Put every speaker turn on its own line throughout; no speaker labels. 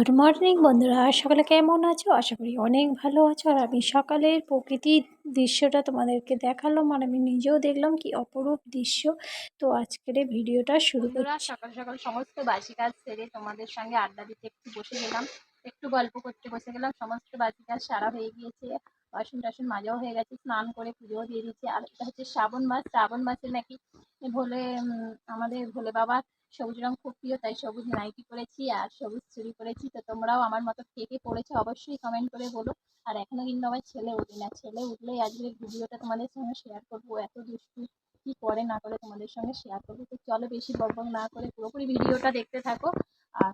Good morning বন্ধুরা। সকালে কেমন আছো? আশা করি অনেক ভালো আছো। আর আমি সকালের প্রকৃতির দৃশ্যটা তোমাদেরকে দেখালাম আর আমি নিজেও দেখলাম কি অপরূপ দৃশ্য। তো আজকের এই ভিডিওটা শুরু করছি।
সকাল সকাল সমস্ত বাসি কাজ সেরে তোমাদের সঙ্গে আড্ডা দিতে একটু বসে গেলাম। একটু গল্প করতে বসে গেলাম। সমস্ত বাসি কাজ সারা হয়ে গিয়েছে। বাসন টাসন মাজাও হয়ে গেছে। স্নান করে পুজোও দিয়ে দিয়েছি। আর এটা হচ্ছে শ্রাবণ মাস। শ্রাবণ মাসে নাকি ভোলে আমাদের ভোলে বাবা সবুজ রং খুব প্রিয়, তাই সবুজ নাইটি পরেছি আর সবুজ চুড়ি পরেছি। তো তোমরাও আমার মতো কে কে পরেছো অবশ্যই কমেন্ট করে বলো। আর এখনও কিন্তু আমার ছেলে উঠে না, ছেলে উঠলেই আজকের ভিডিওটা তোমাদের সঙ্গে শেয়ার করব। এত দুষ্টু কি করে না করে তোমাদের সঙ্গে শেয়ার করব? তো চলো বেশি বক না করে পুরোপুরি ভিডিওটা দেখতে থাকো। আর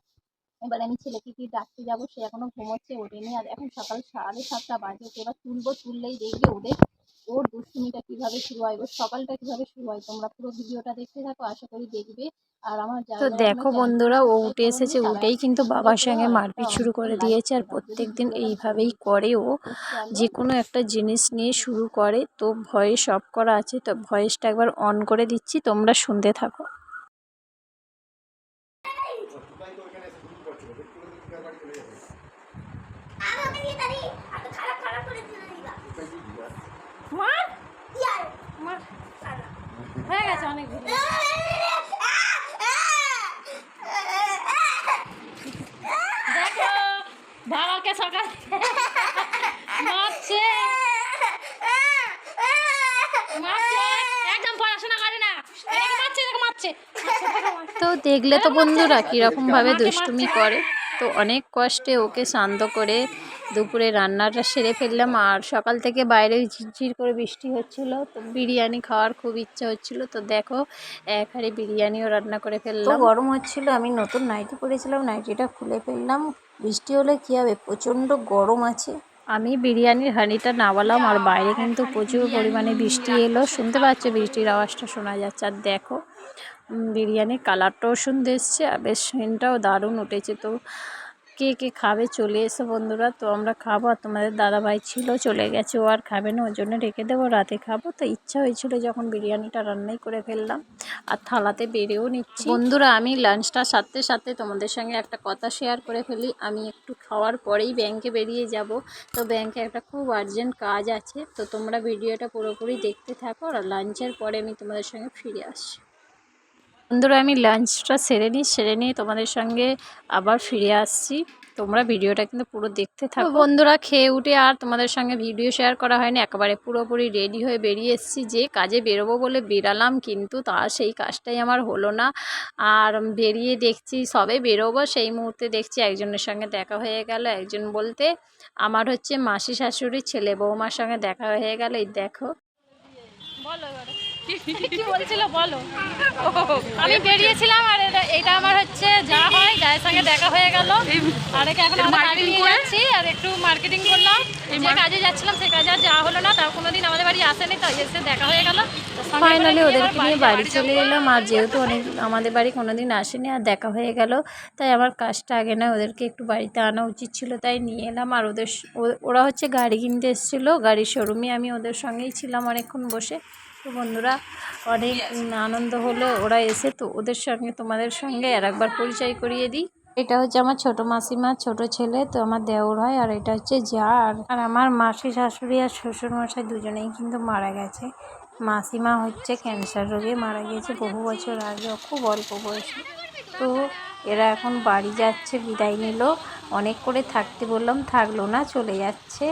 এবার আমি ছেলেকে কি ডাকতে যাব? সে এখনও ঘুমোচ্ছে, ওঠেনি। আর এখন সকাল সাড়ে সাতটা বাজে এবার তুলবো, তুললেই দেখবে ওদের ওর দুষ্টুমিটা কীভাবে শুরু হয় ওর সকালটা কীভাবে শুরু হয় তোমরা পুরো ভিডিওটা দেখতে থাকো আশা করি দেখবে। আর আমার
তো দেখো বন্ধুরা ও উঠে এসেছে উঠেই কিন্তু বাবার সঙ্গে মারপিট শুরু করে দিয়েছে আর প্রত্যেক দিন এইভাবেই করে ও যে কোনো একটা জিনিস নিয়ে শুরু করে তো ভয়েস অফ করা আছে তো ভয়েসটা একবার অন করে দিচ্ছি তোমরা শুনতে থাকো।
আমাকে দিয়ে দাঁড়ি এত খারাপ খারাপ করে দিল দিবা
মার
ইয়ার
মার হয়ে গেছে অনেক ভিডিও। দেখো বাবাকে সকাল মারছে। মারছে একদম পড়াশোনা করে না। এটাকে মারছে তো দেখলে তো বন্ধুরা কীরকম ভাবে দুষ্টুমি করে। তো অনেক কষ্টে ওকে শান্ত করে দুপুরে রান্নাটা সেরে ফেললাম। আর সকাল থেকে বাইরে ঝিরঝির করে বৃষ্টি হচ্ছিল তো বিরিয়ানি খাওয়ার খুব ইচ্ছা হচ্ছিল। তো দেখো এক হাঁড়ি বিরিয়ানিও রান্না করে ফেললাম। গরম হচ্ছিল আমি নতুন নাইটি পরেছিলাম নাইটিটা খুলে ফেললাম। বৃষ্টি হলে কী হবে? প্রচণ্ড গরম আছে। আমি বিরিয়ানির হাঁড়িটা নামালাম আর বাইরে কিন্তু প্রচুর পরিমাণে বৃষ্টি এলো। শুনতে পাচ্ছ বৃষ্টির আওয়াজটা শোনা যাচ্ছে। আর দেখো বিরিয়ানির কালারটাও সুন্দর এসছে আর বেশ সেন্টটাও দারুণ উঠেছে। তো কে কে খাবে চলে এসো বন্ধুরা। তো আমরা খাব আর তোমাদের দাদাভাই ছিল, চলে গেছে। ও আর খাবে না, ওর জন্য রেখে দেবো, রাতে খাব। তো ইচ্ছা হয়েছিল যখন বিরিয়ানিটা রান্নাই করে ফেললাম আর থালাতে বেড়েও নিচ্ছি। বন্ধুরা, আমি লাঞ্চটা সাথে সাথে তোমাদের সঙ্গে একটা কথা শেয়ার করে ফেলি। আমি একটু খাওয়ার পরেই ব্যাংকে বেরিয়ে যাব। তো ব্যাংকে একটা খুব আর্জেন্ট কাজ আছে। তো তোমরা ভিডিওটা পুরোপুরি দেখতে থাকো আর লাঞ্চের পরে আমি তোমাদের সঙ্গে ফিরে আসছি। বন্ধুরা আমি লাঞ্চটা সেরে নিই সেরে নিয়ে তোমাদের সঙ্গে আবার ফিরে আসছি। তোমরা ভিডিওটা কিন্তু পুরো দেখতে থাকো। বন্ধুরা খেয়ে উঠে আর তোমাদের সঙ্গে ভিডিও শেয়ার করা হয়নি। একেবারে পুরোপুরি রেডি হয়ে বেরিয়ে এসেছি। যে কাজে বেরোবো বলে বেরালাম কিন্তু তা সেই কাজটাই আমার হলো না। আর বেরিয়ে দেখছি সবে বেরোবো সেই মুহূর্তে দেখছি একজনের সঙ্গে দেখা হয়ে গেল। একজন বলতে আমার হচ্ছে মাসি শাশুড়ির ছেলে বৌমার সঙ্গে দেখা হয়ে গেল। এই দেখো। কি বলছিল বলো? আমি বেরিয়েছিলাম আর এটা- এটা আমার হচ্ছে যা হয় যায়ের সঙ্গে দেখা হয়ে গেল। আর একে এখন আমরা বাড়ি নিয়ে যাচ্ছি আর একটু মার্কেটিং করলাম। যে কাজে যাচ্ছিলাম সেই কাজে আর যাওয়া হলো না। তাও কোনোদিন আমাদের বাড়ি আসেনি তো এসে দেখা হয়ে গেল। ফাইনালি ওদেরকে নিয়ে বাড়ি চলে এলাম আর যেহেতু অনেক আমাদের বাড়ি কোনোদিন আসেনি আর দেখা হয়ে গেল তাই আমার কাজটা আগে না ওদেরকে একটু বাড়িতে আনা উচিত ছিল তাই নিয়ে এলাম। আর ওদের ওরা হচ্ছে গাড়ি কিনতে এসেছিল গাড়ির শোরুমে আমি ওদের সঙ্গেই ছিলাম অনেকক্ষণ বসে। তো বন্ধুরা অনেক আনন্দ হলো ওরা এসে তো ওদের সঙ্গে তোমাদের সঙ্গে আর একবার পরিচয় করিয়ে দিই। এটা হচ্ছে আমার ছোট মাসিমা ছোট ছেলে তো আমার দেওর হয় আর এটা হচ্ছে যা আর আর আমার মাসি শাশুড়ি আর শ্বশুর মশাই দুজনেই কিন্তু মারা গেছে। মাসিমা হচ্ছে ক্যান্সার রোগে মারা গিয়েছে বহু বছর আগে খুব অল্প বয়সে। তো এরা এখন বাড়ি যাচ্ছে বিদায় নিল। অনেক করে থাকতে বললাম থাকল না চলে যাচ্ছে।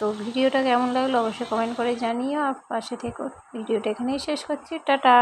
তো ভিডিওটা কেমন লাগল অবশ্যই কমেন্ট করে জানিও। আর পাশে থেকো। ভিডিওটা এখানেই শেষ করছি। টাটা!